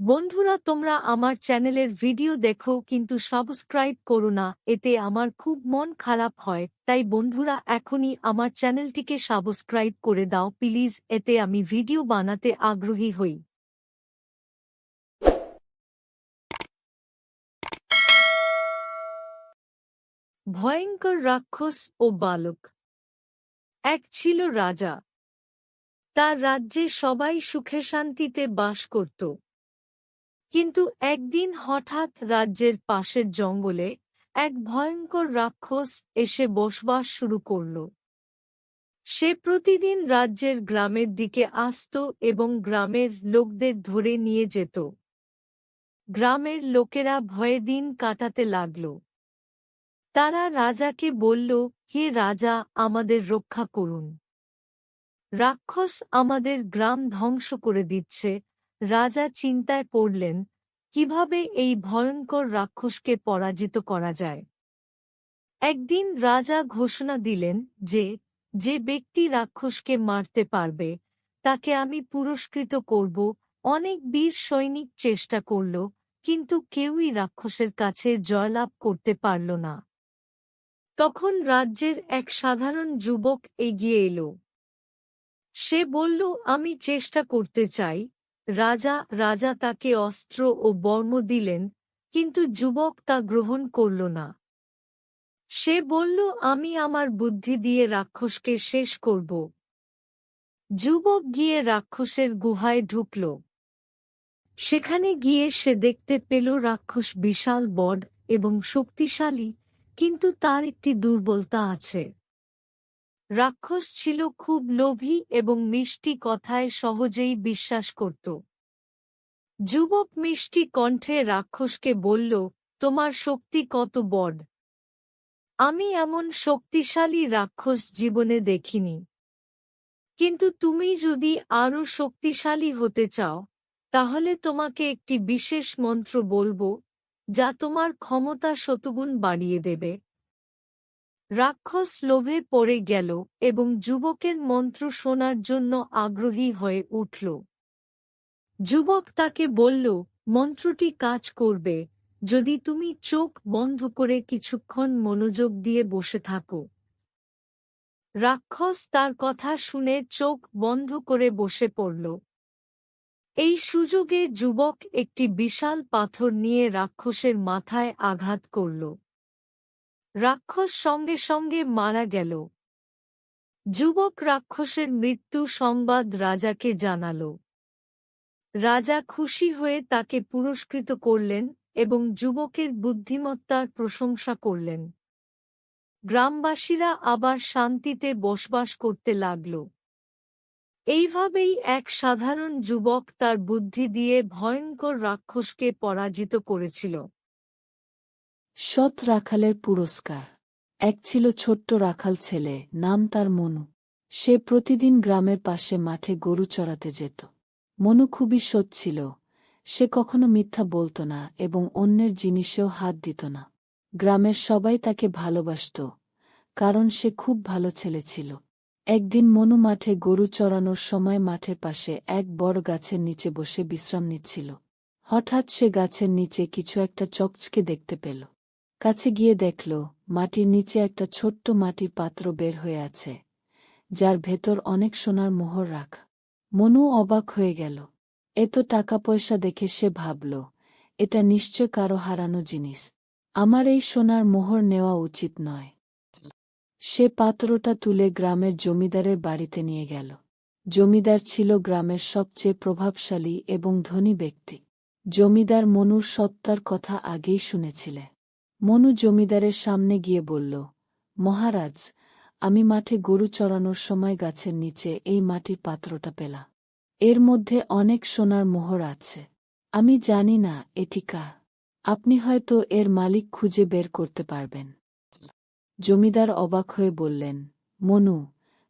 বন্ধুরা, তোমরা আমার চ্যানেলের ভিডিও দেখো, কিন্তু সাবস্ক্রাইব করো না, এতে আমার খুব মন খারাপ হয়। তাই বন্ধুরা, এখনই আমার চ্যানেলটিকে সাবস্ক্রাইব করে দাও, প্লিজ, এতে আমি ভিডিও বানাতে আগ্রহী হই। ভয়ঙ্কর রাক্ষস ও বালক। এক ছিল রাজা। তার রাজ্যে সবাই সুখে শান্তিতে বাস করত। কিন্তু একদিন হঠাৎ রাজ্যের পাশের জঙ্গলে এক ভয়ঙ্কর রাক্ষস এসে বসবাস শুরু করল। সে প্রতিদিন রাজ্যের গ্রামের দিকে আসত এবং গ্রামের লোকদের ধরে নিয়ে যেত। গ্রামের লোকেরা ভয়ে দিন কাটাতে লাগল। তারা রাজাকে বলল, হে রাজা, আমাদের রক্ষা করুন। রাক্ষস আমাদের গ্রাম ধ্বংস করে দিচ্ছে রাজা চিন্তায় পড়লেন, কীভাবে এই ভয়ঙ্কর রাক্ষসকে পরাজিত করা যায়? একদিন রাজা ঘোষণা দিলেন যে যে ব্যক্তি রাক্ষসকে মারতে পারবে, তাকে আমি পুরস্কৃত করব। অনেক বীর সৈনিক চেষ্টা করল, কিন্তু কেউই রাক্ষসের কাছে জয়লাভ করতে পারল না। তখন রাজ্যের এক সাধারণ যুবক এগিয়ে এলো। সে বলল, আমি চেষ্টা করতে চাই রাজা রাজা তাকে অস্ত্র ও বর্ম দিলেন, কিন্তু যুবক তা গ্রহণ করল না। সে বলল, আমি আমার বুদ্ধি দিয়ে রাক্ষসকে শেষ করব। যুবক গিয়ে রাক্ষসের গুহায় ঢুকল। সেখানে গিয়ে সে দেখতে পেল, রাক্ষস বিশাল, বড এবং শক্তিশালী, কিন্তু তার একটি দুর্বলতা আছে। রাক্ষস ছিল খুব লোভী এবং মিষ্টি কথায় সহজেই বিশ্বাস করত। যুবক মিষ্টি কণ্ঠে রাক্ষসকে বলল, তোমার শক্তি কত বড়? আমি এমন শক্তিশালী রাক্ষস জীবনে দেখিনি। কিন্তু তুমি যদি আরও শক্তিশালী হতে চাও, তাহলে তোমাকে একটি বিশেষ মন্ত্র বলব, যা তোমার ক্ষমতা শতগুণ বাড়িয়ে দেবে। রাক্ষস লোভে পড়ে গেল এবং যুবকের মন্ত্র শোনার জন্য আগ্রহী হয়ে উঠল। যুবক তাকে বলল, মন্ত্রটি কাজ করবে। যদি তুমি চোখ বন্ধ করে কিছুক্ষণ মনোযোগ দিয়ে বসে থাকো রাক্ষস তার কথা শুনে চোখ বন্ধ করে বসে পড়ল। এই সুযোগে যুবক একটি বিশাল পাথর নিয়ে রাক্ষসের মাথায় আঘাত করল। রাক্ষস সঙ্গে সঙ্গে মারা গেল। যুবক রাক্ষসের মৃত্যু সংবাদ রাজাকে জানাল। রাজা খুশি হয়ে তাকে পুরস্কৃত করলেন এবং যুবকের বুদ্ধিমত্তার প্রশংসা করলেন। গ্রামবাসীরা আবার শান্তিতে বসবাস করতে লাগল। এইভাবেই এক সাধারণ যুবক তার বুদ্ধি দিয়ে ভয়ঙ্কর রাক্ষসকে পরাজিত করেছিল। সৎ রাখালের পুরস্কার। এক ছিল ছোট্ট রাখাল ছেলে, নাম তার মনু। সে প্রতিদিন গ্রামের পাশে মাঠে গরু চড়াতে যেত। মনু খুবই সৎ ছিল। সে কখনো মিথ্যা বলত না এবং অন্যের জিনিসেও হাত দিত না। গ্রামের সবাই তাকে ভালোবাসত, কারণ সে খুব ভালো ছেলে ছিল। একদিন মনু মাঠে গরু চড়ানোর সময় মাঠের পাশে এক বড় গাছের নিচে বসে বিশ্রাম নিচ্ছিল। হঠাৎ সে গাছের নিচে কিছু একটা চকচকে দেখতে পেল। কাছে গিয়ে দেখল, মাটির নিচে একটা ছোট্ট মাটির পাত্র বের হয়ে আছে, যার ভেতর অনেক সোনার মোহর রাখ। মনু অবাক হয়ে গেল। এত টাকা পয়সা দেখে সে ভাবল, এটা নিশ্চয় কারও হারানো জিনিস। আমার এই সোনার মোহর নেওয়া উচিত নয়। সে পাত্রটা তুলে গ্রামের জমিদারের বাড়িতে নিয়ে গেল। জমিদার ছিল গ্রামের সবচেয়ে প্রভাবশালী এবং ধনী ব্যক্তি। জমিদার মনুর সত্তার কথা আগেই শুনেছিলে মনু জমিদারের সামনে গিয়ে বলল, মহারাজ, আমি মাঠে গরু চড়ানোর সময় গাছের নিচে এই মাটির পাত্রটা পেলা এর মধ্যে অনেক সোনার মোহর আছে। আমি জানি না এটি কা আপনি হয়তো এর মালিক খুঁজে বের করতে পারবেন। জমিদার অবাক হয়ে বললেন, মনু,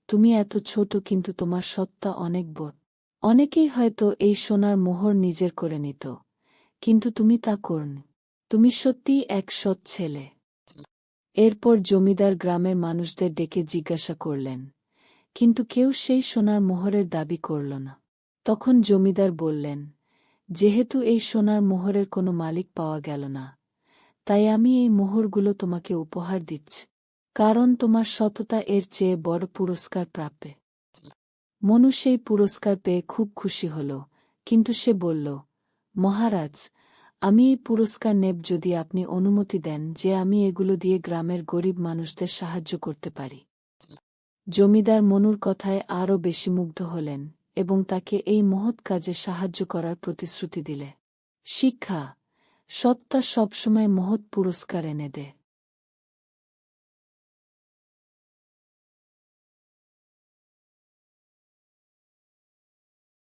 তুমি এত ছোট কিন্তু তোমার সত্তা অনেক বড় অনেকেই হয়তো এই সোনার মোহর নিজের করে নিত, কিন্তু তুমি তা করনি। তুমি সত্যিই এক সৎ ছেলে। এরপর জমিদার গ্রামের মানুষদের ডেকে জিজ্ঞাসা করলেন, কিন্তু কেউ সেই সোনার মোহরের দাবি করল না। তখন জমিদার বললেন, যেহেতু এই সোনার মোহরের কোনো মালিক পাওয়া গেল না, তাই আমি এই মোহরগুলো তোমাকে উপহার দিচ্ছি, কারণ তোমার সততা এর চেয়ে বড় পুরস্কার প্রাপ্যে। মনু সেই পুরস্কার পেয়ে খুব খুশি হল, কিন্তু সে বলল, মহারাজ আমি এই পুরস্কার নেব যদি আপনি অনুমতি দেন যে আমি এগুলো দিয়ে গ্রামের গরিব মানুষদের সাহায্য করতে পারি। জমিদার মনুর কথায় আরও বেশি মুগ্ধ হলেন এবং তাকে এই মহৎ কাজে সাহায্য করার প্রতিশ্রুতি দিলে। শিক্ষা, সত্তা সবসময় মহৎ পুরস্কার এনে দেয়।